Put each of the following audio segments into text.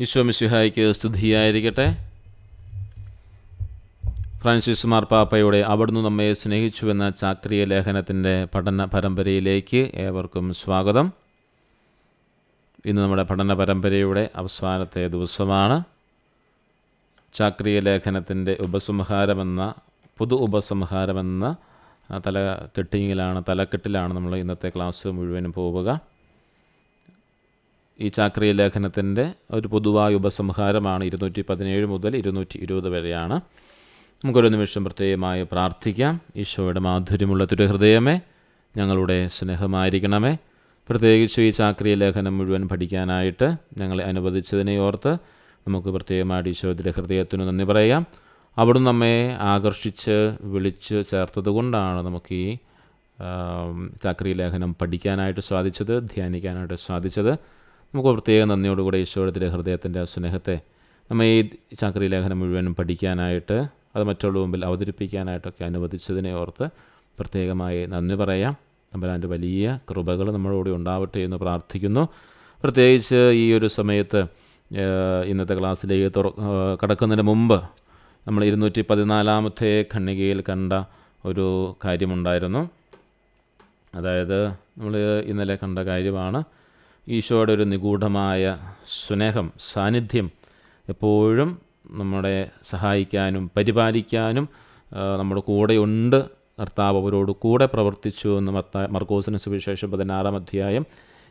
ഈശോ മിശിഹായ്ക്ക് സ്തുതിയായിരിക്കട്ടെ. ഫ്രാൻസിസ് മാർ പാപ്പയുടെ അവിടുന്ന് നമ്മെ സ്നേഹിച്ചുവെന്ന ചാക്രിയ ലേഖനത്തിന്റെ പഠന പരമ്പരയിലേക്ക് ഏവർക്കും സ്വാഗതം. ഇന്ന് നമ്മുടെ പഠന പരമ്പരയുടെ അവസാനത്തെ ദിവസമാണ്. ചാക്രിയ ലേഖനത്തിന്റെ ഉപസംഹാരമെന്ന പൊതു ഉപസംഹാരമെന്ന തല കെട്ടിങ്ങിലാണ് തലക്കെട്ടിലാണ് നമ്മൾ ഇന്നത്തെ ക്ലാസ് മുഴുവനും പോവുക. ഈ ചാക്രിയ ലേഖനത്തിന്റെ ഒരു പൊതുവായ ഉപസംഹാരമാണ് ഇരുന്നൂറ്റി പതിനേഴ് മുതൽ ഇരുന്നൂറ്റി ഇരുപത് വരെയാണ്. നമുക്കൊരു നിമിഷം പ്രത്യേകമായി പ്രാർത്ഥിക്കാം. ഈശോയുടെ മാധുര്യമുള്ള തിരുഹൃദയമേ ഞങ്ങളുടെ സ്നേഹമായിരിക്കണമേ. പ്രത്യേകിച്ച് ഈ ചാക്രിയ ലേഖനം മുഴുവൻ പഠിക്കാനായിട്ട് ഞങ്ങളെ അനുവദിച്ചതിനെ ഓർത്ത് നമുക്ക് പ്രത്യേകമായിട്ട് ഈശോയുടെ ഹൃദയത്തിന് നന്ദി പറയാം. അവിടുന്ന് നമ്മെ ആകർഷിച്ച് വിളിച്ച് ചേർത്തത് കൊണ്ടാണ് നമുക്ക് ഈ ആം, ചാക്രിയ ലേഖനം പഠിക്കാനായിട്ട് സാധിച്ചത് ധ്യാനിക്കാനായിട്ട് സാധിച്ചത്. നമുക്ക് പ്രത്യേക നന്ദിയോടുകൂടെ ഈശോയുടെ ഹൃദയത്തിന്റെ സ്നേഹത്തെ നമ്മൾ ഈ ചാക്രി ലേഖനം മുഴുവനും പഠിക്കാനായിട്ട് അത് മറ്റുള്ള മുമ്പിൽ അവതരിപ്പിക്കാനായിട്ടൊക്കെ അനുവദിച്ചതിനെ ഓർത്ത് പ്രത്യേകമായി നന്ദി പറയാം. തമ്പുരാന്റെ വലിയ കൃപകൾ നമ്മളോട് ഉണ്ടാവട്ടെ എന്ന് പ്രാർത്ഥിക്കുന്നു. പ്രത്യേകിച്ച് ഈ ഒരു സമയത്ത് ഇന്നത്തെ ക്ലാസ്സിലേക്ക് തുറ കടക്കുന്നതിന് മുമ്പ് നമ്മൾ ഇരുന്നൂറ്റി പതിനാലാമത്തെ ഖണ്ണികയിൽ കണ്ട ഒരു കാര്യമുണ്ടായിരുന്നു. അതായത് നമ്മൾ ഇന്നലെ കണ്ട കാര്യമാണ് ഈശോയുടെ ഒരു നിഗൂഢമായ സ്നേഹം സാന്നിധ്യം എപ്പോഴും നമ്മളെ സഹായിക്കാനും പരിപാലിക്കാനും നമ്മുടെ കൂടെയുണ്ട്. കർത്താവ് അവരോട് കൂടെ പ്രവർത്തിച്ചു എന്ന് മർത്ത മർക്കോസിന് സുവിശേഷം പതിനാറാം അധ്യായം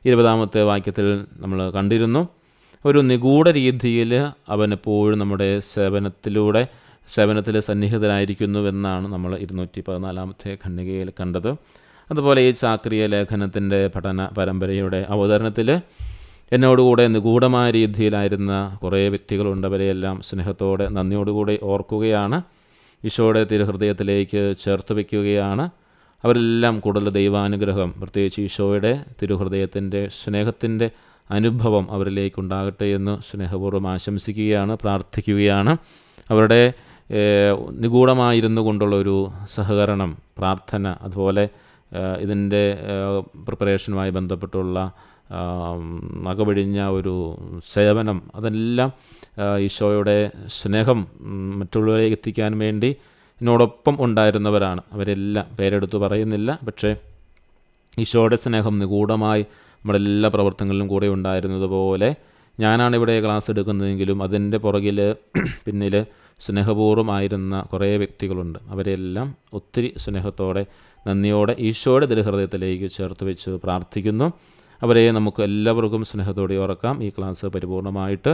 ഇരുപതാമത്തെ വാക്യത്തിൽ നമ്മൾ കണ്ടിരുന്നു. ഒരു നിഗൂഢ രീതിയിൽ അവൻ എപ്പോഴും നമ്മുടെ സേവനത്തിലൂടെ സേവനത്തിൽ സന്നിഹിതനായിരിക്കുന്നുവെന്നാണ് നമ്മൾ ഇരുന്നൂറ്റി പതിനാലാമത്തെ ഖണ്ഡികയിൽ കണ്ടത്. അതുപോലെ ഈ ചാക്രിയ ലേഖനത്തിന്റെ പഠന പരമ്പരയുടെ അവതരണത്തിൽ എന്നോടുകൂടെ നിഗൂഢമായ രീതിയിലായിരുന്ന കുറേ വ്യക്തികളുണ്ട്. അവരെയെല്ലാം സ്നേഹത്തോടെ നന്ദിയോടുകൂടി ഓർക്കുകയാണ്. ഈശോയുടെ തിരുഹൃദയത്തിലേക്ക് ചേർത്ത് വയ്ക്കുകയാണ്. അവരെല്ലാം കൂടുതൽ ദൈവാനുഗ്രഹം പ്രത്യേകിച്ച് ഈശോയുടെ തിരുഹൃദയത്തിന്റെ സ്നേഹത്തിന്റെ അനുഭവം അവരിലേക്കുണ്ടാകട്ടെ എന്ന് സ്നേഹപൂർവം ആശംസിക്കുകയാണ് പ്രാർത്ഥിക്കുകയാണ്. അവരുടെ നിഗൂഢമായിരുന്നു കൊണ്ടുള്ള ഒരു സഹകരണം പ്രാർത്ഥന അതുപോലെ ഇതിന്റെ പ്രിപ്പറേഷനുമായി ബന്ധപ്പെട്ടുള്ള ആം, ഒരു സേവനം അതെല്ലാം ഈശോയുടെ സ്നേഹം മറ്റുള്ളവരെ എത്തിക്കാൻ വേണ്ടി എന്നോടൊപ്പം ഉണ്ടായിരുന്നവരാണ്. അവരെല്ലാം പേരെടുത്ത് പറയുന്നില്ല. പക്ഷേ ഈശോയുടെ സ്നേഹം നിഗൂഢമായി നമ്മുടെ എല്ലാ പ്രവർത്തനങ്ങളിലും കൂടെ ഉണ്ടായിരുന്നതുപോലെ ഞാനാണ് ഇവിടെ ക്ലാസ് എടുക്കുന്നതെങ്കിലും അതിന്റെ പുറകിൽ പിന്നിൽ സ്നേഹപൂർവമായിരുന്ന കുറേ വ്യക്തികളുണ്ട്. അവരെല്ലാം ഒത്തിരി സ്നേഹത്തോടെ നന്ദിയോടെ ഈശോയുടെ ദൃഹൃദയത്തിലേക്ക് ചേർത്ത് വെച്ച് പ്രാർത്ഥിക്കുന്നു. അവരെ നമുക്ക് എല്ലാവർക്കും സ്നേഹത്തോടെ ഓർക്കാം. ഈ ക്ലാസ് പരിപൂർണമായിട്ട്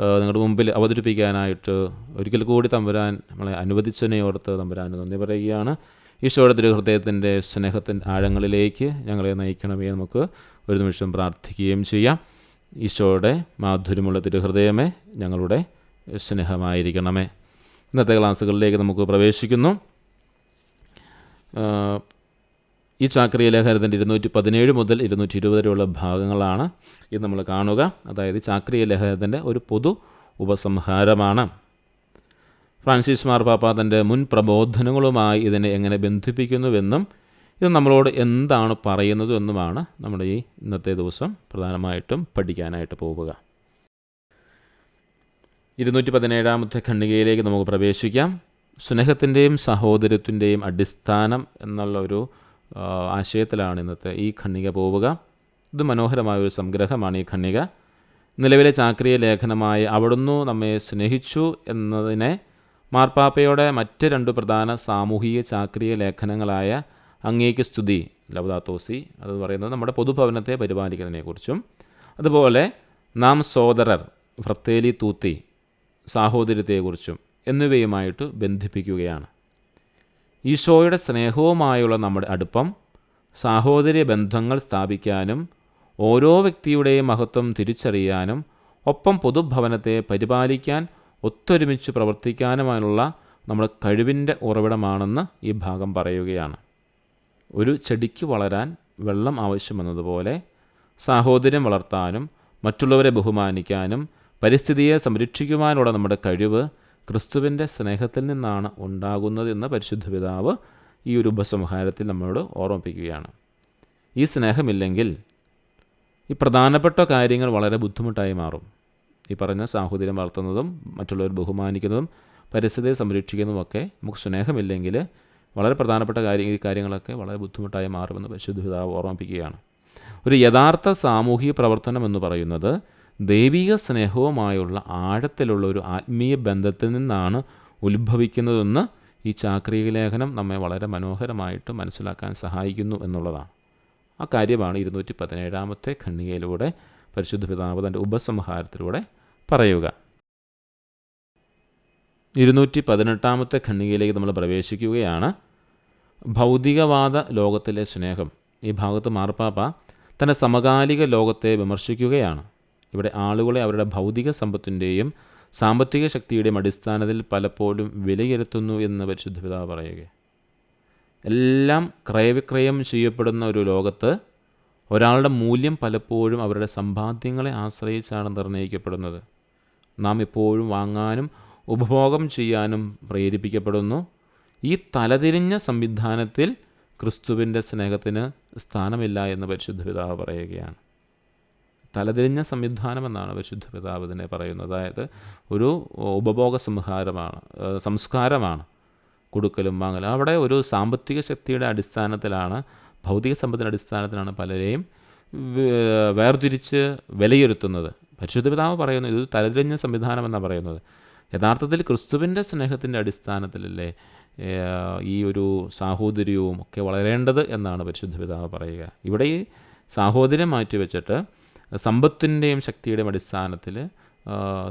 നിങ്ങളുടെ മുമ്പിൽ അവതരിപ്പിക്കാനായിട്ട് ഒരിക്കൽ കൂടി തമ്പുരാൻ നമ്മളെ അനുവദിച്ചതിനെ ഓർത്ത് തമ്പുരാൻ നന്ദി പറയുകയാണ്. ഈശോയുടെ തിരുഹൃദയത്തിന്റെ സ്നേഹത്തിന്റെ ആഴങ്ങളിലേക്ക് ഞങ്ങളെ നയിക്കണമേ നമുക്ക് ഒരു നിമിഷം പ്രാർത്ഥിക്കുകയും ചെയ്യാം. ഈശോയുടെ മാധുര്യമുള്ള തിരുഹൃദയമേ ഞങ്ങളുടെ സ്നേഹമായിരിക്കണമേ. ഇന്നത്തെ ക്ലാസ്സുകളിലേക്ക് നമുക്ക് പ്രവേശിക്കുന്നു. ഈ ചാക്രിയ ലേഖനത്തിന്റെ ഇരുന്നൂറ്റി പതിനേഴ് മുതൽ ഇരുന്നൂറ്റി ഇരുപത് വരെയുള്ള ഭാഗങ്ങളാണ് ഇത് നമ്മൾ കാണുക. അതായത് ചാക്രിയ ലേഖനത്തിന്റെ ഒരു പൊതു ഉപസംഹാരമാണ്. ഫ്രാൻസിസ് മാർപ്പാപ്പ തന്റെ മുൻ പ്രബോധനങ്ങളുമായി ഇതിനെ എങ്ങനെ ബന്ധിപ്പിക്കുന്നുവെന്നും ഇത് നമ്മളോട് എന്താണ് പറയുന്നത് എന്നുമാണ് നമ്മുടെ ഈ ഇന്നത്തെ ദിവസം പ്രധാനമായിട്ടും പഠിക്കാനായിട്ട് പോവുക ഇരുന്നൂറ്റി പതിനേഴാമത്തെ ഖണ്ഡികയിലേക്ക് നമുക്ക് പ്രവേശിക്കാം. സ്നേഹത്തിന്റെയും സഹോദരത്തിന്റെയും അടിസ്ഥാനം എന്നുള്ള ഒരു ആശയത്തിലാണ് ഇന്നത്തെ ഈ ഖണ്ണിക പോവുക. ഇത് മനോഹരമായ ഒരു സംഗ്രഹമാണ് ഈ ഖണ്ണിക നിലവിലെ ചാക്രിയ ലേഖനമായ അവിടുന്ന് നമ്മെ സ്നേഹിച്ചു എന്നതിനെ മാർപ്പാപ്പയുടെ മറ്റ് രണ്ട് പ്രധാന സാമൂഹിക ചാക്രിയ ലേഖനങ്ങളായ അങ്ങേക്ക് സ്തുതി ലവദാത്തോസി അത് പറയുന്നത് നമ്മുടെ പൊതുഭവനത്തെ പരിപാലിക്കുന്നതിനെക്കുറിച്ചും അതുപോലെ നാം സോദരർ ഭർത്തേലി തൂത്തി സാഹോദര്യത്തെക്കുറിച്ചും. എന്നിവയുമായിട്ട് ബന്ധിപ്പിക്കുകയാണ്. ഈശോയുടെ സ്നേഹവുമായുള്ള നമ്മുടെ അടുപ്പം സാഹോദര്യ ബന്ധങ്ങൾ സ്ഥാപിക്കാനും ഓരോ വ്യക്തിയുടെയും മഹത്വം തിരിച്ചറിയാനും ഒപ്പം പൊതുഭവനത്തെ പരിപാലിക്കാൻ ഒത്തൊരുമിച്ച് പ്രവർത്തിക്കാനുമായുള്ള നമ്മുടെ കഴിവിന്റെ ഉറവിടമാണെന്ന് ഈ ഭാഗം പറയുകയാണ്. ഒരു ചെടിക്ക് വളരാൻ വെള്ളം ആവശ്യമെന്നതുപോലെ സാഹോദര്യം വളർത്താനും മറ്റുള്ളവരെ ബഹുമാനിക്കാനും പരിസ്ഥിതിയെ സംരക്ഷിക്കുവാനുള്ള നമ്മുടെ കഴിവ് ക്രിസ്തുവിന്റെ സ്നേഹത്തിൽ നിന്നാണ് ഉണ്ടാകുന്നതെന്ന് പരിശുദ്ധ പിതാവ് ഈ ഒരു ഉപസംഹാരത്തിൽ നമ്മളോട് ഓർമ്മിപ്പിക്കുകയാണ്. ഈ സ്നേഹമില്ലെങ്കിൽ ഈ പ്രധാനപ്പെട്ട കാര്യങ്ങൾ വളരെ ബുദ്ധിമുട്ടായി മാറും. ഈ പറഞ്ഞ സാഹോദര്യം വളർത്തുന്നതും മറ്റുള്ളവർ ബഹുമാനിക്കുന്നതും പരിസ്ഥിതിയെ സംരക്ഷിക്കുന്നതുമൊക്കെ നമുക്ക് സ്നേഹമില്ലെങ്കിൽ വളരെ പ്രധാനപ്പെട്ട കാര്യം ഈ കാര്യങ്ങളൊക്കെ വളരെ ബുദ്ധിമുട്ടായി മാറുമെന്ന് പരിശുദ്ധ പിതാവ് ഓർമ്മിപ്പിക്കുകയാണ്. ഒരു യഥാർത്ഥ സാമൂഹിക പ്രവർത്തനം എന്ന് പറയുന്നത് ദൈവിക സ്നേഹവുമായുള്ള ആഴത്തിലുള്ള ഒരു ആത്മീയ ബന്ധത്തിൽ നിന്നാണ് ഉത്ഭവിക്കുന്നതെന്ന് ഈ ചാക്രിക ലേഖനം നമ്മെ വളരെ മനോഹരമായിട്ട് മനസ്സിലാക്കാൻ സഹായിക്കുന്നു എന്നുള്ളതാണ്. ആ കാര്യമാണ് ഇരുന്നൂറ്റി പതിനേഴാമത്തെ ഖണ്ണികയിലൂടെ പരിശുദ്ധ പിതാവ് തന്റെ ഉപസംഹാരത്തിലൂടെ പറയുക. ഇരുന്നൂറ്റി പതിനെട്ടാമത്തെ ഖണ്ണികയിലേക്ക് നമ്മൾ പ്രവേശിക്കുകയാണ്. ഭൗതികവാദ ലോകത്തിലെ സ്നേഹം. ഈ ഭാഗത്ത് മാർപ്പാപ്പ തന്റെ സമകാലിക ലോകത്തെ വിമർശിക്കുകയാണ്. ഇവിടെ ആളുകളെ അവരുടെ ഭൗതിക സമ്പത്തിന്റെയും സാമ്പത്തിക ശക്തിയുടെയും അടിസ്ഥാനത്തിൽ പലപ്പോഴും വിലയിരുത്തുന്നു എന്ന് പരിശുദ്ധ പിതാവ് പറയുക എല്ലാം ക്രയവിക്രയം ചെയ്യപ്പെടുന്ന ഒരു ലോകത്ത് ഒരാളുടെ മൂല്യം പലപ്പോഴും അവരുടെ സമ്പാദ്യങ്ങളെ ആശ്രയിച്ചാണ് നിർണയിക്കപ്പെടുന്നത് നാം എപ്പോഴും വാങ്ങാനും ഉപഭോഗം ചെയ്യാനും പ്രേരിപ്പിക്കപ്പെടുന്നു. ഈ തലതിരിഞ്ഞ സംവിധാനത്തിൽ ക്രിസ്തുവിന്റെ സ്നേഹത്തിന് സ്ഥാനമില്ല എന്ന് പരിശുദ്ധ പിതാവ് പറയുകയാണ്. തലതിരിഞ്ഞ സംവിധാനം എന്നാണ് വിശുദ്ധ പിതാവ് ഇതിനെ പറയുന്നത്. അതായത് ഒരു ഉപഭോഗ സംഹാരമാണ് സംസ്കാരമാണ് കൊടുക്കലും വാങ്ങലും. അവിടെ ഒരു സാമ്പത്തിക ശക്തിയുടെ അടിസ്ഥാനത്തിലാണ് ഭൗതിക സമ്പത്തിന്റെ അടിസ്ഥാനത്തിലാണ് പലരെയും വേർതിരിച്ച് വിലയിരുത്തുന്നത്. പരിശുദ്ധ പിതാവ് പറയുന്നു ഇത് തലതിരിഞ്ഞ സംവിധാനം എന്നാണ് പറയുന്നത്. യഥാർത്ഥത്തിൽ ക്രിസ്തുവിന്റെ സ്നേഹത്തിന്റെ അടിസ്ഥാനത്തിലല്ലേ ഈ ഒരു സാഹോദര്യവും ഒക്കെ വളരേണ്ടത് എന്നാണ് പരിശുദ്ധ പിതാവ് പറയുക. ഇവിടെ ഈ സാഹോദര്യം മാറ്റിവെച്ചിട്ട് സമ്പത്തിന്റെയും ശക്തിയുടെയും അടിസ്ഥാനത്തിൽ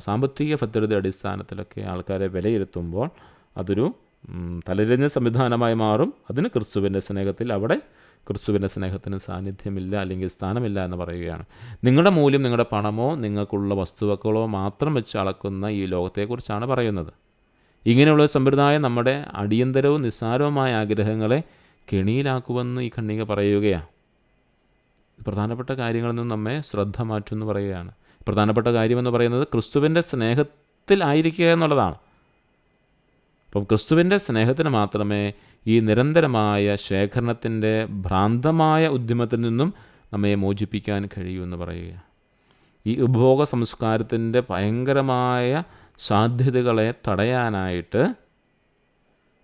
സാമ്പത്തിക ഭദ്രതയുടെ അടിസ്ഥാനത്തിലൊക്കെ ആൾക്കാരെ വിലയിരുത്തുമ്പോൾ അതൊരു തലരഞ്ഞ സംവിധാനമായി മാറും. അതിന് ക്രിസ്തുവിന്റെ സ്നേഹത്തിൽ അവിടെ ക്രിസ്തുവിന്റെ സ്നേഹത്തിന് സാന്നിധ്യമില്ല അല്ലെങ്കിൽ സ്ഥാനമില്ല എന്ന് പറയുകയാണ്. നിങ്ങളുടെ മൂല്യം നിങ്ങളുടെ പണമോ നിങ്ങൾക്കുള്ള വസ്തുവക്കളോ മാത്രം വെച്ച് അളക്കുന്ന ഈ ലോകത്തെക്കുറിച്ചാണ് പറയുന്നത്. ഇങ്ങനെയുള്ള സമ്പ്രദായം നമ്മുടെ അടിയന്തരവും നിസ്സാരവുമായ ആഗ്രഹങ്ങളെ കെണിയിലാക്കുമെന്ന് ഈ ഖണ്ണിക പറയുകയാണ്. പ്രധാനപ്പെട്ട കാര്യങ്ങളിൽ നിന്ന് നമ്മെ ശ്രദ്ധ മാറ്റുമെന്ന് പറയുകയാണ്. പ്രധാനപ്പെട്ട കാര്യമെന്ന് പറയുന്നത് ക്രിസ്തുവിന്റെ സ്നേഹത്തിൽ ആയിരിക്കുക എന്നുള്ളതാണ്. അപ്പം ക്രിസ്തുവിന്റെ സ്നേഹത്തിന് മാത്രമേ ഈ നിരന്തരമായ ശേഖരണത്തിന്റെ ഭ്രാന്തമായ ഉദ്യമത്തിൽ നിന്നും നമ്മെ മോചിപ്പിക്കാൻ കഴിയൂ എന്ന് പറയുക. ഈ ഉപഭോഗ സംസ്കാരത്തിന്റെ ഭയങ്കരമായ സാധ്യതകളെ തടയാനായിട്ട്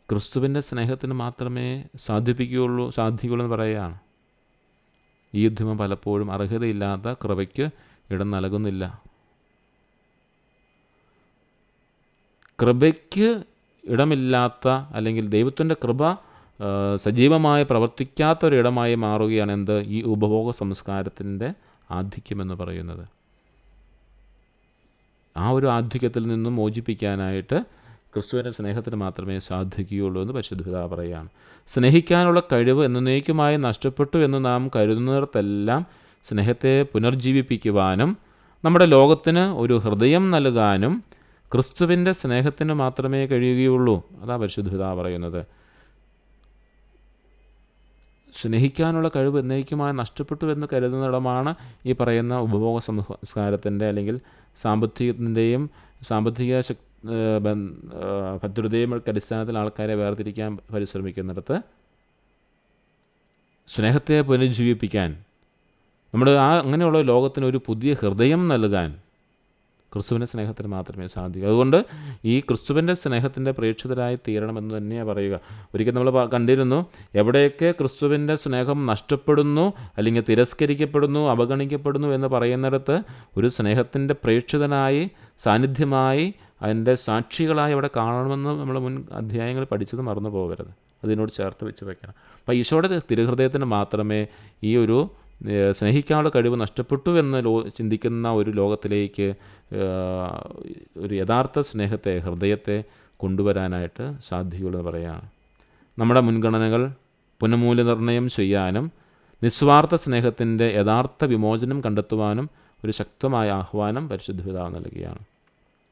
ക്രിസ്തുവിന്റെ സ്നേഹത്തിന് മാത്രമേ സാധിപ്പിക്കുകയുള്ളൂ സാധിക്കുകയുള്ളൂ എന്ന് പറയുകയാണ്. ഈ ഉദ്യമം പലപ്പോഴും അർഹതയില്ലാത്ത കൃപയ്ക്ക് ഇടം നൽകുന്നില്ല. കൃപയ്ക്ക് ഇടമില്ലാത്ത അല്ലെങ്കിൽ ദൈവത്തിന്റെ കൃപ സജീവമായി പ്രവർത്തിക്കാത്ത ഒരിടമായി മാറുകയാണ് എന്ത്? ഈ ഉപഭോഗ സംസ്കാരത്തിന്റെ ആധിക്യമെന്ന് പറയുന്നത്. ആ ഒരു ആധിക്യത്തിൽ നിന്നും മോചിപ്പിക്കാനായിട്ട് ക്രിസ്തുവിന്റെ സ്നേഹത്തിന് മാത്രമേ സാധിക്കുകയുള്ളൂ എന്ന് പരിശുദ്ധ പറയുകയാണ്. സ്നേഹിക്കാനുള്ള കഴിവ് എന്നേക്കുമായി നഷ്ടപ്പെട്ടു എന്ന് നാം കരുതുന്നിടത്തെല്ലാം സ്നേഹത്തെ പുനർജീവിപ്പിക്കുവാനും നമ്മുടെ ലോകത്തിന് ഒരു ഹൃദയം നൽകാനും ക്രിസ്തുവിന്റെ സ്നേഹത്തിന് മാത്രമേ കഴിയുകയുള്ളൂ അതാ പരിശുദ്ധ പറയുന്നത്. സ്നേഹിക്കാനുള്ള കഴിവ് എന്നേക്കുമായി നഷ്ടപ്പെട്ടു എന്ന് കരുതുന്നിടമാണ് ഈ പറയുന്ന ഉപഭോഗ സംസ്കാരത്തിന്റെ അല്ലെങ്കിൽ സാമ്പത്തികത്തിന്റെയും സാമ്പത്തിക ശക് ഏഹ് ബന്ധ ഏഹ് ഭദ്രതയും ഒക്കെ അടിസ്ഥാനത്തിൽ ആൾക്കാരെ വേർതിരിക്കാൻ പരിശ്രമിക്കുന്നിടത്ത് സ്നേഹത്തെ പുനരുജ്ജീവിപ്പിക്കാൻ നമ്മൾ ആ അങ്ങനെയുള്ള ലോകത്തിന് ഒരു പുതിയ ഹൃദയം നൽകാൻ ക്രിസ്തുവിന്റെ സ്നേഹത്തിന് മാത്രമേ സാധിക്കൂ. അതുകൊണ്ട് ഈ ക്രിസ്തുവിന്റെ സ്നേഹത്തിന്റെ പ്രേക്ഷിതരായി തീരണമെന്ന് തന്നെയാണ് പറയുക. ഒരിക്കൽ നമ്മൾ കണ്ടിരുന്നു എവിടെയൊക്കെ ക്രിസ്തുവിന്റെ സ്നേഹം നഷ്ടപ്പെടുന്നു അല്ലെങ്കിൽ തിരസ്കരിക്കപ്പെടുന്നു അവഗണിക്കപ്പെടുന്നു എന്ന് പറയുന്നിടത്ത് ഒരു സ്നേഹത്തിന്റെ പ്രേക്ഷിതനായി സാന്നിധ്യമായി അതിന്റെ സാക്ഷികളായി അവിടെ കാണണമെന്ന് നമ്മൾ മുൻ അധ്യായങ്ങൾ പഠിച്ചത് മറന്നു പോകരുത്. അതിനോട് ചേർത്ത് വെച്ച് വെക്കണം. അപ്പോൾ ഈശോയുടെ തിരുഹൃദയത്തിന് മാത്രമേ ഈ ഒരു സ്നേഹിക്കാനുള്ള കഴിവ് നഷ്ടപ്പെട്ടു എന്ന് ലോ ചിന്തിക്കുന്ന ഒരു ലോകത്തിലേക്ക് ഒരു യഥാർത്ഥ സ്നേഹത്തെ ഹൃദയത്തെ കൊണ്ടുവരാനായിട്ട് സാധ്യതയുള്ളത് പറയുകയാണ്. നമ്മുടെ മുൻഗണനകൾ പുനഃമൂല്യനിർണയം ചെയ്യാനും നിസ്വാർത്ഥ സ്നേഹത്തിന്റെ യഥാർത്ഥ വിമോചനം കണ്ടെത്തുവാനും ഒരു ശക്തമായ ആഹ്വാനം പരിശുദ്ധ പിതാവ് നൽകുകയാണ്.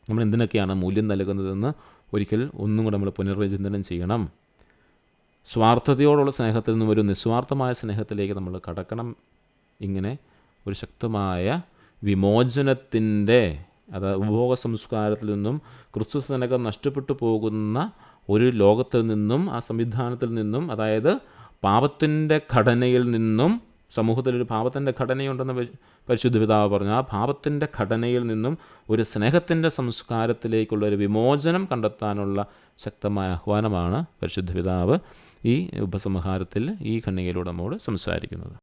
നമ്മൾ എന്തിനൊക്കെയാണ് മൂല്യം നൽകുന്നതെന്ന് ഒരിക്കൽ ഒന്നും കൂടെ നമ്മൾ പുനർവിചിന്തനം ചെയ്യണം. സ്വാർത്ഥതയോടുള്ള സ്നേഹത്തിൽ നിന്നും ഒരു നിസ്വാർത്ഥമായ സ്നേഹത്തിലേക്ക് നമ്മൾ കടക്കണം. ഇങ്ങനെ ഒരു ശക്തമായ വിമോചനത്തിന്റെ അത് ഉപഭോഗ സംസ്കാരത്തിൽ നിന്നും ക്രിസ്തു സ്നേഹം നഷ്ടപ്പെട്ടു പോകുന്ന ഒരു ലോകത്തിൽ നിന്നും ആ സംവിധാനത്തിൽ നിന്നും അതായത് പാപത്തിന്റെ ഘടനയിൽ നിന്നും സമൂഹത്തിലൊരു പാപത്തിന്റെ ഘടനയുണ്ടെന്ന് പരിശുദ്ധ പിതാവ് പറഞ്ഞു ആ പാപത്തിന്റെ ഘടനയിൽ നിന്നും ഒരു സ്നേഹത്തിന്റെ സംസ്കാരത്തിലേക്കുള്ള ഒരു വിമോചനം കണ്ടെത്താനുള്ള ശക്തമായ ആഹ്വാനമാണ് പരിശുദ്ധ പിതാവ് ഈ ഉപസംഹാരത്തിൽ ഈ ഖണ്ണികയിലൂടെ നമ്മോട് സംസാരിക്കുന്നത്.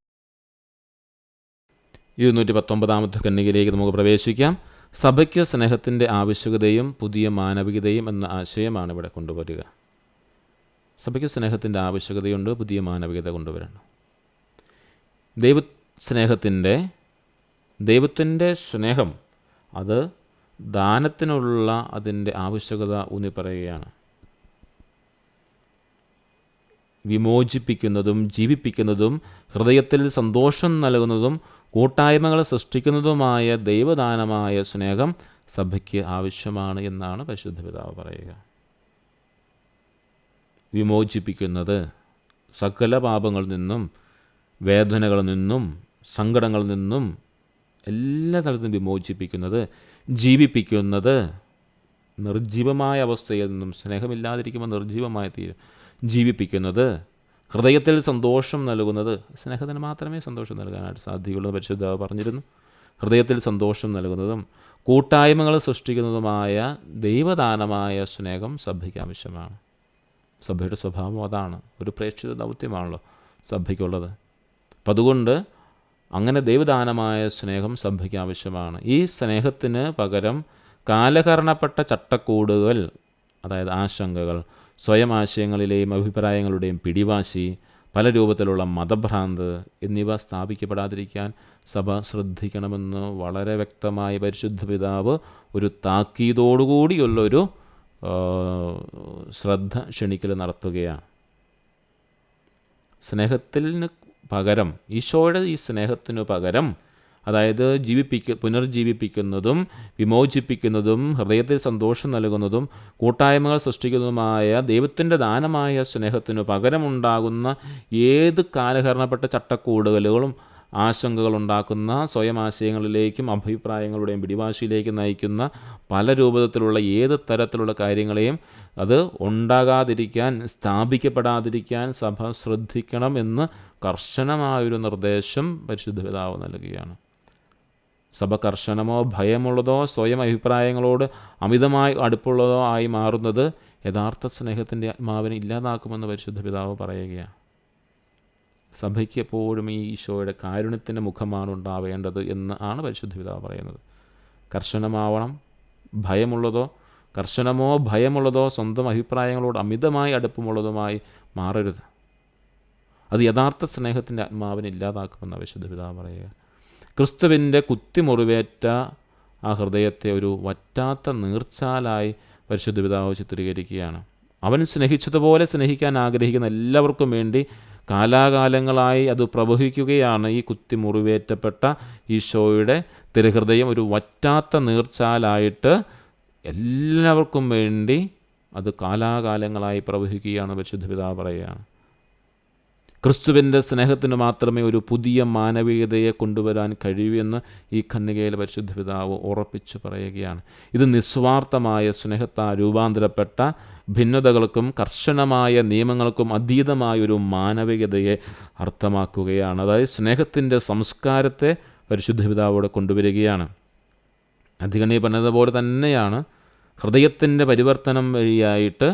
ഇരുന്നൂറ്റി പത്തൊമ്പതാമത്തെ ഖണ്ണികയിലേക്ക് നമുക്ക് പ്രവേശിക്കാം. സഭയ്ക്ക് സ്നേഹത്തിന്റെ ആവശ്യകതയും പുതിയ മാനവികതയും എന്ന ആശയമാണ് ഇവിടെ കൊണ്ടുവരിക. സഭയ്ക്ക് സ്നേഹത്തിന്റെ ആവശ്യകതയുണ്ട് പുതിയ മാനവികത കൊണ്ടുവരണം. ദൈവ സ്നേഹത്തിന്റെ ദൈവത്തിന്റെ സ്നേഹം അത് ദാനത്തിനുള്ള അതിന്റെ ആവശ്യകത ഊന്നി പറയുകയാണ്. വിമോചിപ്പിക്കുന്നതും ജീവിപ്പിക്കുന്നതും ഹൃദയത്തിൽ സന്തോഷം നൽകുന്നതും കൂട്ടായ്മകൾ സൃഷ്ടിക്കുന്നതുമായ ദൈവദാനമായ സ്നേഹം സഭയ്ക്ക് ആവശ്യമാണ് എന്നാണ് പരിശുദ്ധ പിതാവ് പറയുക. വിമോചിപ്പിക്കുന്നത് സകല പാപങ്ങളിൽ നിന്നും വേദനകളിൽ നിന്നും സങ്കടങ്ങളിൽ നിന്നും എല്ലാ തരത്തിലും വിമോചിപ്പിക്കുന്നത് ജീവിപ്പിക്കുന്നത് നിർജീവമായ അവസ്ഥയിൽ നിന്നും സ്നേഹമില്ലാതിരിക്കുമ്പോൾ നിർജീവമായി തീരും ജീവിപ്പിക്കുന്നത് ഹൃദയത്തിൽ സന്തോഷം നൽകുന്നത് സ്നേഹത്തിന് മാത്രമേ സന്തോഷം നൽകാനായിട്ട് സാധ്യതയുള്ളൂ പരിശുദ്ധ പറഞ്ഞിരുന്നു. ഹൃദയത്തിൽ സന്തോഷം നൽകുന്നതും കൂട്ടായ്മകൾ സൃഷ്ടിക്കുന്നതുമായ ദൈവദാനമായ സ്നേഹം സഭയ്ക്ക് ആവശ്യമാണ്. സഭയുടെ സ്വഭാവം അതാണ് ഒരു പ്രേക്ഷിത ദൗത്യമാണല്ലോ സഭയ്ക്കുള്ളത്. അപ്പം അതുകൊണ്ട് അങ്ങനെ ദൈവദാനമായ സ്നേഹം സഭയ്ക്ക് ആവശ്യമാണ്. ഈ സ്നേഹത്തിന് പകരം കാലഹരണപ്പെട്ട ചട്ടക്കൂടുകൾ അതായത് ആശങ്കകൾ സ്വയം ആശയങ്ങളിലെയും അഭിപ്രായങ്ങളുടെയും പിടിവാശി പല രൂപത്തിലുള്ള മതഭ്രാന്ത് എന്നിവ സ്ഥാപിക്കപ്പെടാതിരിക്കാൻ സഭ ശ്രദ്ധിക്കണമെന്ന് വളരെ വ്യക്തമായി പരിശുദ്ധ പിതാവ് ഒരു താക്കീതോടുകൂടിയുള്ളൊരു ശ്രദ്ധ ക്ഷണിക്കൽ നടത്തുകയാണ്. സ്നേഹത്തിന് പകരം ഈശോയുടെ ഈ സ്നേഹത്തിനു പകരം അതായത് ജീവിപ്പിക്ക പുനർജീവിപ്പിക്കുന്നതും വിമോചിപ്പിക്കുന്നതും ഹൃദയത്തിൽ സന്തോഷം നൽകുന്നതും കൂട്ടായ്മകൾ സൃഷ്ടിക്കുന്നതുമായ ദൈവത്തിന്റെ ദാനമായ സ്നേഹത്തിനു പകരമുണ്ടാകുന്ന ഏത് കാലഹരണപ്പെട്ട ചട്ടക്കൂടുകളുകളും ആശങ്കകളുണ്ടാക്കുന്ന സ്വയം ആശയങ്ങളിലേക്കും അഭിപ്രായങ്ങളുടെയും പിടിവാശിയിലേക്കും നയിക്കുന്ന പല രൂപത്തിലുള്ള ഏത് തരത്തിലുള്ള കാര്യങ്ങളെയും അത് ഉണ്ടാകാതിരിക്കാൻ സ്ഥാപിക്കപ്പെടാതിരിക്കാൻ സഭ ശ്രദ്ധിക്കണം എന്ന് കർശനമായൊരു നിർദ്ദേശം പരിശുദ്ധ പിതാവ് നൽകുകയാണ്. സഭ കർശനമോ ഭയമുള്ളതോ സ്വയം അഭിപ്രായങ്ങളോട് അമിതമായി അടുപ്പുള്ളതോ ആയി മാറുന്നത് യഥാർത്ഥ സ്നേഹത്തിന്റെ ആത്മാവിനെ ഇല്ലാതാക്കുമെന്ന് പരിശുദ്ധ പിതാവ് പറയുകയാണ്. സഭയ്ക്ക് എപ്പോഴും ഈ ഈശോയുടെ കാരുണ്യത്തിന്റെ മുഖമാണ് ഉണ്ടാവേണ്ടത് എന്ന് ആണ് പരിശുദ്ധ പിതാവ് പറയുന്നത്. കർശനമാവണം ഭയമുള്ളതോ കർശനമോ ഭയമുള്ളതോ സ്വന്തം അഭിപ്രായങ്ങളോട് അമിതമായി അടുപ്പമുള്ളതുമായി മാറരുത്. അത് യഥാർത്ഥ സ്നേഹത്തിന്റെ ആത്മാവിനെ ഇല്ലാതാക്കുമെന്ന് വിശുദ്ധ പിതാവ് പറയുക. ക്രിസ്തുവിന്റെ കുത്തിമുറിവേറ്റ ആ ഹൃദയത്തെ ഒരു വറ്റാത്ത നീർച്ചാലായി പരിശുദ്ധ പിതാവ് ചിത്രീകരിക്കുകയാണ്. അവൻ സ്നേഹിച്ചതുപോലെ സ്നേഹിക്കാൻ ആഗ്രഹിക്കുന്ന എല്ലാവർക്കും വേണ്ടി കാലാകാലങ്ങളായി അത് പ്രവഹിക്കുകയാണ് ഈ കുത്തി മുറിവേറ്റപ്പെട്ട ഈശോയുടെ തിരുഹൃദയം. ഒരു വറ്റാത്ത നീർച്ചാലായിട്ട് എല്ലാവർക്കും വേണ്ടി അത് കാലാകാലങ്ങളായി പ്രവഹിക്കുകയാണ് പരിശുദ്ധ പിതാവ് പറയുകയാണ്. ക്രിസ്തുവിന്റെ സ്നേഹത്തിന് മാത്രമേ ഒരു പുതിയ മാനവികതയെ കൊണ്ടുവരാൻ കഴിയൂ എന്ന് ഈ ഖണ്ഡികയിൽ പരിശുദ്ധ പിതാവ് ഉറപ്പിച്ചു പറയുകയാണ്. ഇത് നിസ്വാർത്ഥമായ സ്നേഹത്താൽ രൂപാന്തരപ്പെട്ട ഭിന്നതകൾക്കും കർശനമായ നിയമങ്ങൾക്കും അതീതമായൊരു മാനവികതയെ അർത്ഥമാക്കുകയാണ്. അതായത് സ്നേഹത്തിന്റെ സംസ്കാരത്തെ പരിശുദ്ധ പിതാവോടെ കൊണ്ടുവരികയാണ്. അധികണി പറഞ്ഞതുപോലെ തന്നെയാണ് ഹൃദയത്തിന്റെ പരിവർത്തനം വഴിയായിട്ട്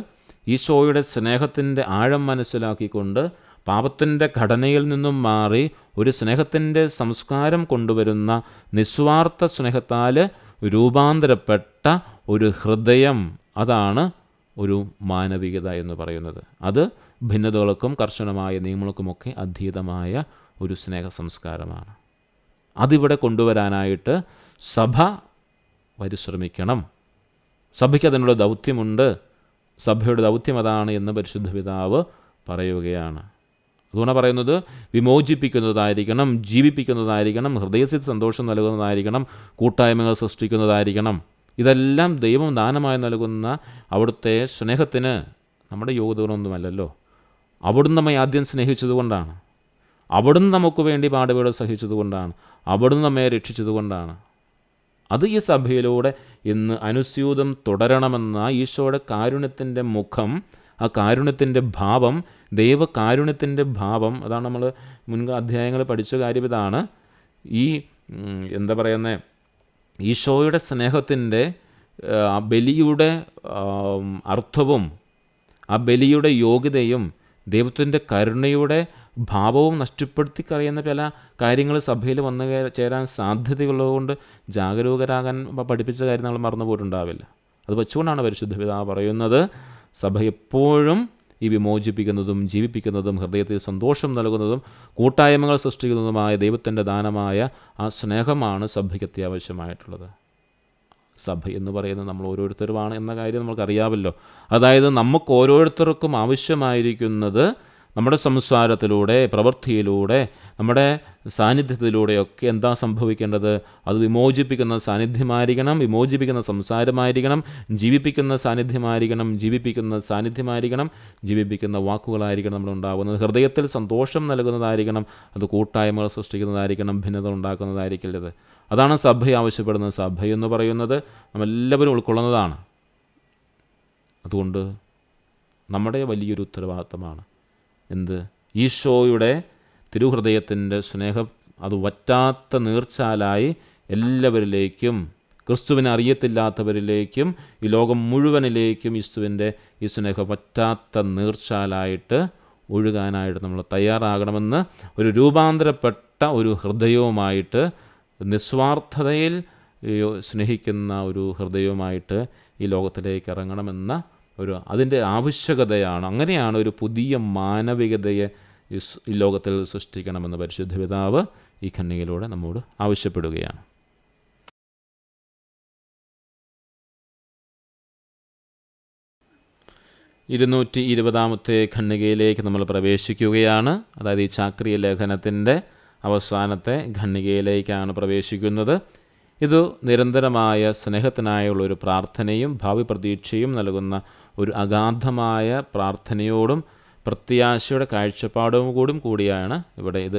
ഈശോയുടെ സ്നേഹത്തിന്റെ ആഴം മനസ്സിലാക്കിക്കൊണ്ട് പാപത്തിന്റെ ഘടനയിൽ നിന്നും മാറി ഒരു സ്നേഹത്തിന്റെ സംസ്കാരം കൊണ്ടുവരുന്ന നിസ്വാർത്ഥ സ്നേഹത്താൽ രൂപാന്തരപ്പെട്ട ഒരു ഹൃദയം. അതാണ് ഒരു മാനവികത എന്ന് പറയുന്നത്. അത് ഭിന്നതകൾക്കും കർശനമായ നിയമങ്ങൾക്കുമൊക്കെ അധീതമായ ഒരു സ്നേഹ സംസ്കാരമാണ് അതിവിടെ കൊണ്ടുവരാനായിട്ട് സഭ പരിശ്രമിക്കണം. സഭയ്ക്ക് അതിനുള്ള ദൗത്യമുണ്ട്. സഭയുടെ ദൗത്യം അതാണ് എന്ന് പരിശുദ്ധ പിതാവ് പറയുകയാണ്. അതുകൊണ്ട് പറയുന്നത് വിമോചിപ്പിക്കുന്നതായിരിക്കണം ജീവിപ്പിക്കുന്നതായിരിക്കണം ഹൃദയത്തിൽ സന്തോഷം നൽകുന്നതായിരിക്കണം കൂട്ടായ്മകൾ സൃഷ്ടിക്കുന്നതായിരിക്കണം. ഇതെല്ലാം ദൈവം ദാനമായി നൽകുന്ന അവിടുത്തെ സ്നേഹത്തിന് നമ്മുടെ യോഗ്യതകളൊന്നുമല്ലല്ലോ. അവിടുന്ന് നമ്മെ ആദ്യം സ്നേഹിച്ചതുകൊണ്ടാണ്. അവിടുന്ന് നമുക്ക് വേണ്ടി പാടുപേട് സഹിച്ചതുകൊണ്ടാണ്. അവിടുന്ന് നമ്മെ രക്ഷിച്ചതുകൊണ്ടാണ്. അത് ഈ സഭയിലൂടെ ഇന്ന് അനുസ്യൂതം തുടരണമെന്ന ഈശോയുടെ കാരുണ്യത്തിന്റെ മുഖം ആ കാരുണ്യത്തിന്റെ ഭാവം ദൈവകാരുണ്യത്തിന്റെ ഭാവം അതാണ് നമ്മൾ മുൻ അധ്യായങ്ങൾ പഠിച്ച കാര്യം ഇതാണ്. ഈ എന്താ പറയുന്നത് ഈശോയുടെ സ്നേഹത്തിന്റെ ആ ബലിയുടെ അർത്ഥവും ആ ബലിയുടെ യോഗ്യതയും ദൈവത്തിന്റെ കരുണയുടെ ഭാവവും നഷ്ടപ്പെടുത്തി കളയുന്ന പല കാര്യങ്ങൾ സഭയിൽ വന്നു ചേരാൻ സാധ്യതയുള്ളതുകൊണ്ട് ജാഗരൂകരാകാൻ പഠിപ്പിച്ച കാര്യങ്ങൾ നമ്മൾ മറന്നു പോയിട്ടുണ്ടാവില്ല അത് വെച്ചുകൊണ്ടാണ് പരിശുദ്ധ പിതാവ് പറയുന്നത് സഭ എപ്പോഴും ഈ വിമോചിപ്പിക്കുന്നതും ജീവിപ്പിക്കുന്നതും ഹൃദയത്തിൽ സന്തോഷം നൽകുന്നതും കൂട്ടായ്മകൾ സൃഷ്ടിക്കുന്നതുമായ ദൈവത്തിന്റെ ദാനമായ ആ സ്നേഹമാണ് സഭയ്ക്ക് അത്യാവശ്യമായിട്ടുള്ളത്. സഭ എന്ന് പറയുന്നത് നമ്മൾ ഓരോരുത്തരുമാണ് എന്ന കാര്യം നമുക്കറിയാമല്ലോ അതായത് നമുക്ക് ഓരോരുത്തർക്കും ആവശ്യമായിരിക്കുന്നത് നമ്മുടെ സംസാരത്തിലൂടെ പ്രവൃത്തിയിലൂടെ നമ്മുടെ സാന്നിധ്യത്തിലൂടെയൊക്കെ എന്താ സംഭവിക്കേണ്ടത്? അത് വിമോചിപ്പിക്കുന്ന സാന്നിധ്യമായിരിക്കണം വിമോചിപ്പിക്കുന്ന സംസാരമായിരിക്കണം ജീവിപ്പിക്കുന്ന സാന്നിധ്യമായിരിക്കണം ജീവിപ്പിക്കുന്ന സാന്നിധ്യമായിരിക്കണം ജീവിപ്പിക്കുന്ന വാക്കുകളായിരിക്കണം നമ്മൾ ഉണ്ടാകുന്നത്. ഹൃദയത്തിൽ സന്തോഷം നൽകുന്നതായിരിക്കണം അത് കൂട്ടായ്മകൾ സൃഷ്ടിക്കുന്നതായിരിക്കണം ഭിന്നത ഉണ്ടാക്കുന്നതായിരിക്കരുത് അതാണ് സഭ ആവശ്യപ്പെടുന്നത്. സഭ എന്ന് പറയുന്നത് നമ്മളെല്ലാവരും ഉൾക്കൊള്ളുന്നതാണ്. അതുകൊണ്ട് നമ്മുടെ വലിയൊരു ഉത്തരവാദിത്തമാണ് എന്ത്? ഈശോയുടെ തിരുഹൃദയത്തിന്റെ സ്നേഹം അത് വറ്റാത്ത നീർച്ചാലായി എല്ലാവരിലേക്കും ക്രിസ്തുവിനെ അറിയത്തില്ലാത്തവരിലേക്കും ഈ ലോകം മുഴുവനിലേക്കും ക്രിസ്തുവിന്റെ ഈ സ്നേഹം വറ്റാത്ത നീർച്ചാലായിട്ട് ഒഴുകാനായിട്ട് നമ്മൾ തയ്യാറാകണമെന്ന് ഒരു രൂപാന്തരപ്പെട്ട ഒരു ഹൃദയവുമായിട്ട് നിസ്വാർത്ഥതയിൽ സ്നേഹിക്കുന്ന ഒരു ഹൃദയവുമായിട്ട് ഈ ലോകത്തിലേക്ക് ഇറങ്ങണമെന്ന ഒരു അതിന്റെ ആവശ്യകതയാണ് അങ്ങനെയാണ് ഒരു പുതിയ മാനവികതയെ ഈ ലോകത്തിൽ സൃഷ്ടിക്കണമെന്ന് പരിശുദ്ധ പിതാവ് ഈ ഖണ്ണികയിലൂടെ നമ്മോട് ആവശ്യപ്പെടുകയാണ്. ഇരുന്നൂറ്റി ഇരുപതാമത്തെ ഖണ്ണികയിലേക്ക് നമ്മൾ പ്രവേശിക്കുകയാണ്. അതായത് ഈ ചാക്രിയ ലേഖനത്തിന്റെ അവസാനത്തെ ഖണ്ണികയിലേക്കാണ് പ്രവേശിക്കുന്നത്. ഇത് നിരന്തരമായ സ്നേഹത്തിനായുള്ള ഒരു പ്രാർത്ഥനയും ഭാവി പ്രതീക്ഷയും നൽകുന്ന ഒരു അഗാധമായ പ്രാർത്ഥനയോടും പ്രത്യാശയുടെ കാഴ്ചപ്പാടും കൂടും കൂടിയാണ് ഇവിടെ ഇത്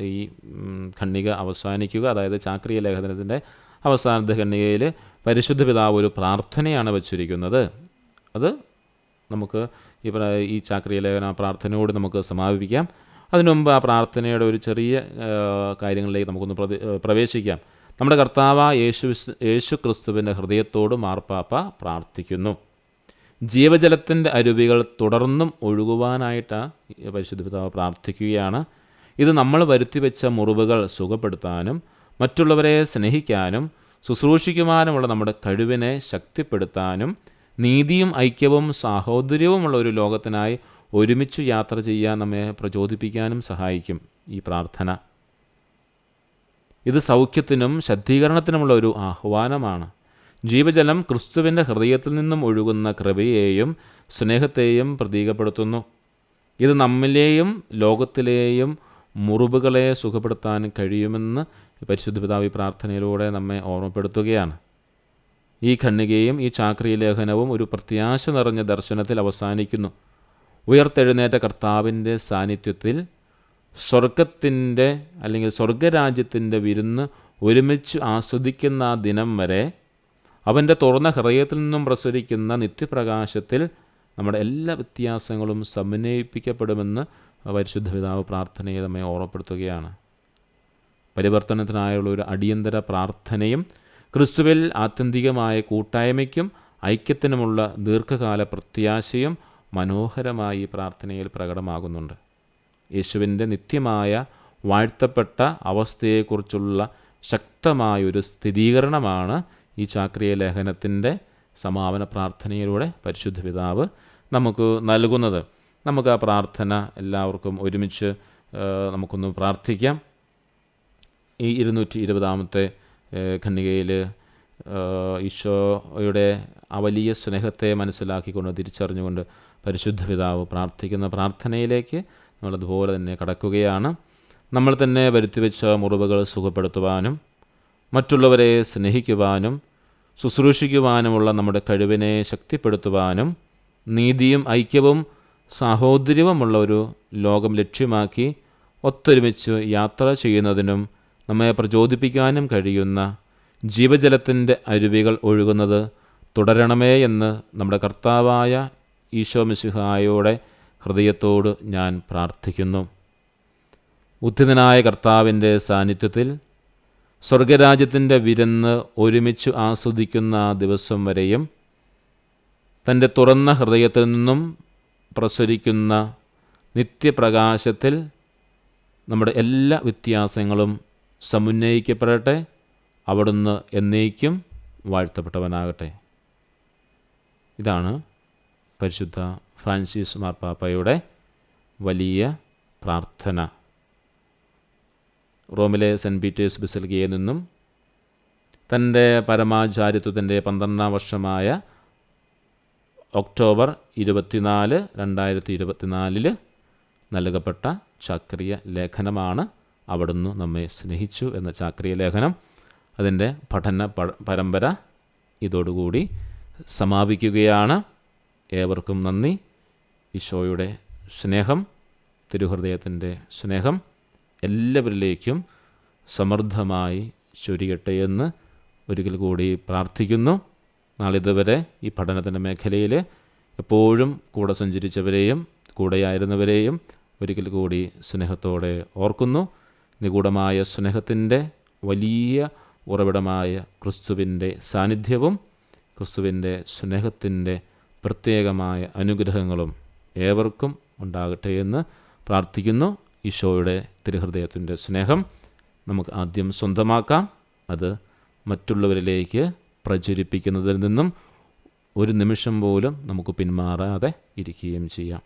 ഈ ഖണ്ണിക അവസാനിക്കുക. അതായത് ചാക്രിയ ലേഖനത്തിന്റെ അവസാനത്തെ ഖണ്ണികയിൽ പരിശുദ്ധ പിതാവ് ഒരു പ്രാർത്ഥനയാണ് വച്ചിരിക്കുന്നത്. അത് നമുക്ക് ഈ ഈ ചാക്രിയ ലേഖന പ്രാർത്ഥനയോട് നമുക്ക് സമാപിക്കാം അതിനുമുമ്പ് ആ പ്രാർത്ഥനയുടെ ഒരു ചെറിയ കാര്യങ്ങളിലേക്ക് നമുക്കൊന്ന് പ്രവേശിക്കാം. നമ്മുടെ കർത്താവ് യേശു യേശു ക്രിസ്തുവിന്റെ ഹൃദയത്തോട് മാർപ്പാപ്പ പ്രാർത്ഥിക്കുന്നു. ജീവജലത്തിന്റെ അരുവികൾ തുടർന്നും ഒഴുകുവാനായിട്ട് പരിശുദ്ധ പിതാവ് പ്രാർത്ഥിക്കുകയാണ്. ഇത് നമ്മൾ വരുത്തിവെച്ച മുറിവുകൾ സുഖപ്പെടുത്താനും മറ്റുള്ളവരെ സ്നേഹിക്കാനും ശുശ്രൂഷിക്കുവാനുമുള്ള നമ്മുടെ കഴിവിനെ ശക്തിപ്പെടുത്താനും നീതിയും ഐക്യവും സാഹോദര്യവുമുള്ള ഒരു ലോകത്തിനായി ഒരുമിച്ച് യാത്ര ചെയ്യാൻ നമ്മെ പ്രചോദിപ്പിക്കാനും സഹായിക്കും ഈ പ്രാർത്ഥന. ഇത് സൗഖ്യത്തിനും ശുദ്ധീകരണത്തിനുമുള്ള ഒരു ആഹ്വാനമാണ്. ജീവജലം ക്രിസ്തുവിന്റെ ഹൃദയത്തിൽ നിന്നും ഒഴുകുന്ന കൃപയെയും സ്നേഹത്തെയും പ്രതീകപ്പെടുത്തുന്നു. ഇത് നമ്മിലെയും ലോകത്തിലെയും മുറിവുകളെ സുഖപ്പെടുത്താൻ കഴിയുമെന്ന് പരിശുദ്ധ പിതാവ് ഈ പ്രാർത്ഥനയിലൂടെ നമ്മെ ഓർമ്മപ്പെടുത്തുകയാണ്. ഈ ഖണ്ണികയും ഈ ചാക്രി ലേഖനവും ഒരു പ്രത്യാശ നിറഞ്ഞ ദർശനത്തിൽ അവസാനിക്കുന്നു. ഉയർത്തെഴുന്നേറ്റ കർത്താവിന്റെ സാന്നിധ്യത്തിൽ സ്വർഗത്തിന്റെ അല്ലെങ്കിൽ സ്വർഗരാജ്യത്തിന്റെ വിരുന്ന് ഒരുമിച്ച് ആസ്വദിക്കുന്ന ആ ദിനം വരെ അവന്റെ തുറന്ന ഹൃദയത്തിൽ നിന്നും പ്രസരിക്കുന്ന നിത്യപ്രകാശത്തിൽ നമ്മുടെ എല്ലാ വ്യത്യാസങ്ങളും സമന്വയിപ്പിക്കപ്പെടുമെന്ന് പരിശുദ്ധ പിതാവ് പ്രാർത്ഥനയെ നമ്മെ ഓർമ്മപ്പെടുത്തുകയാണ്. പരിവർത്തനത്തിനായുള്ള ഒരു അടിയന്തര പ്രാർത്ഥനയും ക്രിസ്തുവിൽ ആത്യന്തികമായ കൂട്ടായ്മയ്ക്കും ഐക്യത്തിനുമുള്ള ദീർഘകാല പ്രത്യാശയും മനോഹരമായി പ്രാർത്ഥനയിൽ പ്രകടമാകുന്നുണ്ട്. യേശുവിന്റെ നിത്യമായ വാഴ്ത്തപ്പെട്ട അവസ്ഥയെക്കുറിച്ചുള്ള ശക്തമായൊരു സ്ഥിരീകരണമാണ് ഈ ചാക്രിയ ലേഖനത്തിന്റെ സമാപന പ്രാർത്ഥനയിലൂടെ പരിശുദ്ധ പിതാവ് നമുക്ക് നൽകുന്നത്. നമുക്ക് ആ പ്രാർത്ഥന എല്ലാവർക്കും ഒരുമിച്ച് നമുക്കൊന്ന് പ്രാർത്ഥിക്കാം. ഈ ഇരുന്നൂറ്റി ഇരുപതാമത്തെ ഖണ്ഡികയിൽ ഈശോയുടെ ആ സ്നേഹത്തെ മനസ്സിലാക്കിക്കൊണ്ട് തിരിച്ചറിഞ്ഞുകൊണ്ട് പരിശുദ്ധ പിതാവ് പ്രാർത്ഥിക്കുന്ന പ്രാർത്ഥനയിലേക്ക് നമ്മളതുപോലെ തന്നെ കടക്കുകയാണ്. നമ്മൾ തന്നെ വരുത്തിവെച്ച മുറിവുകൾ സുഖപ്പെടുത്തുവാനും മറ്റുള്ളവരെ സ്നേഹിക്കുവാനും ശുശ്രൂഷിക്കുവാനുമുള്ള നമ്മുടെ കഴിവിനെ ശക്തിപ്പെടുത്തുവാനും നീതിയും ഐക്യവും സാഹോദര്യവുമുള്ള ഒരു ലോകം ലക്ഷ്യമാക്കി ഒത്തൊരുമിച്ച് യാത്ര ചെയ്യുന്നതിനും നമ്മെ പ്രചോദിപ്പിക്കാനും കഴിയുന്ന ജീവജലത്തിന്റെ അരുവികൾ ഒഴുകുന്നത് തുടരണമേ എന്ന് നമ്മുടെ കർത്താവായ ഈശോ മിശിഹായോടെ ഹൃദയത്തോട് ഞാൻ പ്രാർത്ഥിക്കുന്നു. ഉദ്ധിതനായ കർത്താവിന്റെ സാന്നിധ്യത്തിൽ സ്വർഗരാജ്യത്തിന്റെ വിരുന്ന് ഒരുമിച്ച് ആസ്വദിക്കുന്ന ആ ദിവസം വരെയും തന്റെ തുറന്ന ഹൃദയത്തിൽ നിന്നും പ്രസരിക്കുന്ന നിത്യപ്രകാശത്തിൽ നമ്മുടെ എല്ലാ വ്യത്യാസങ്ങളും സമുന്നയിക്കപ്പെടട്ടെ അവിടുന്ന് എന്നേക്കും വാഴ്ത്തപ്പെട്ടവനാകട്ടെ. ഇതാണ് പരിശുദ്ധ ഫ്രാൻസിസ് മാർപ്പാപ്പയുടെ വലിയ പ്രാർത്ഥന. റോമിലെ സെന്റ് പീറ്റേഴ്സ് ബിസൽഗിയയിൽ നിന്നും തന്റെ പരമാചാര്യത്വത്തിന്റെ പന്ത്രണ്ടാം വർഷമായ ഒക്ടോബർ ഇരുപത്തിനാല് രണ്ടായിരത്തി ഇരുപത്തിനാലിൽ നൽകപ്പെട്ട ചാക്രിയ ലേഖനമാണ് അവിടുന്ന് നമ്മെ സ്നേഹിച്ചു എന്ന ചാക്രിയ ലേഖനം. അതിന്റെ പഠന പരമ്പര ഇതോടുകൂടി സമാപിക്കുകയാണ്. ഏവർക്കും നന്ദി. ഈശോയുടെ സ്നേഹം തിരുഹൃദയത്തിന്റെ സ്നേഹം. എല്ലാവരിലേക്കും സമൃദ്ധമായി ചൊരിയട്ടെ എന്ന് ഒരിക്കൽ കൂടി പ്രാർത്ഥിക്കുന്നു. നാളിതുവരെ ഈ പഠനത്തിന്റെ മേഖലയിൽ എപ്പോഴും കൂടെ സഞ്ചരിച്ചവരെയും കൂടെയായിരുന്നവരെയും ഒരിക്കൽ കൂടി സ്നേഹത്തോടെ ഓർക്കുന്നു. നിഗൂഢമായ സ്നേഹത്തിന്റെ വലിയ ഉറവിടമായ ക്രിസ്തുവിന്റെ സാന്നിധ്യവും ക്രിസ്തുവിന്റെ സ്നേഹത്തിന്റെ പ്രത്യേകമായ അനുഗ്രഹങ്ങളും ഏവർക്കും ഉണ്ടാകട്ടെ എന്ന് പ്രാർത്ഥിക്കുന്നു. ഈശോയുടെ തിരുഹൃദയത്തിന്റെ സ്നേഹം നമുക്ക് ആദ്യം സ്വന്തമാക്കാം. അത് മറ്റുള്ളവരിലേക്ക് പ്രചരിപ്പിക്കുന്നതിൽ നിന്നും ഒരു നിമിഷം പോലും നമുക്ക് പിന്മാറാതെ ഇരിക്കുകയും ചെയ്യാം.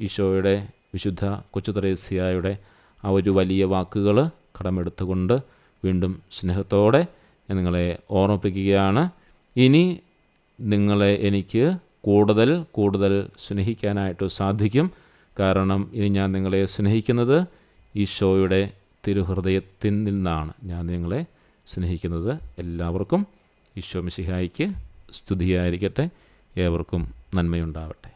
ഈശോയുടെ വിശുദ്ധ കൊച്ചുത്രേസ്യായുടെ ആ ഒരു വലിയ വാക്കുകൾ കടമെടുത്തുകൊണ്ട് വീണ്ടും സ്നേഹത്തോടെ നിങ്ങളെ ഓർമ്മിപ്പിക്കുകയാണ്. ഇനി നിങ്ങളെ എനിക്ക് കൂടുതൽ കൂടുതൽ സ്നേഹിക്കാനായിട്ട് സാധിക്കും. കാരണം ഇനി ഞാൻ നിങ്ങളെ സ്നേഹിക്കുന്നത് ഷോയുടെ തിരുഹൃദയത്തിൽ നിന്നാണ്. ഞാൻ നിങ്ങളെ സ്നേഹിക്കുന്നത് എല്ലാവർക്കും ഈശോ മിശിഹായിക്ക് സ്തുതിയായിരിക്കട്ടെ. ഏവർക്കും നന്മയുണ്ടാവട്ടെ.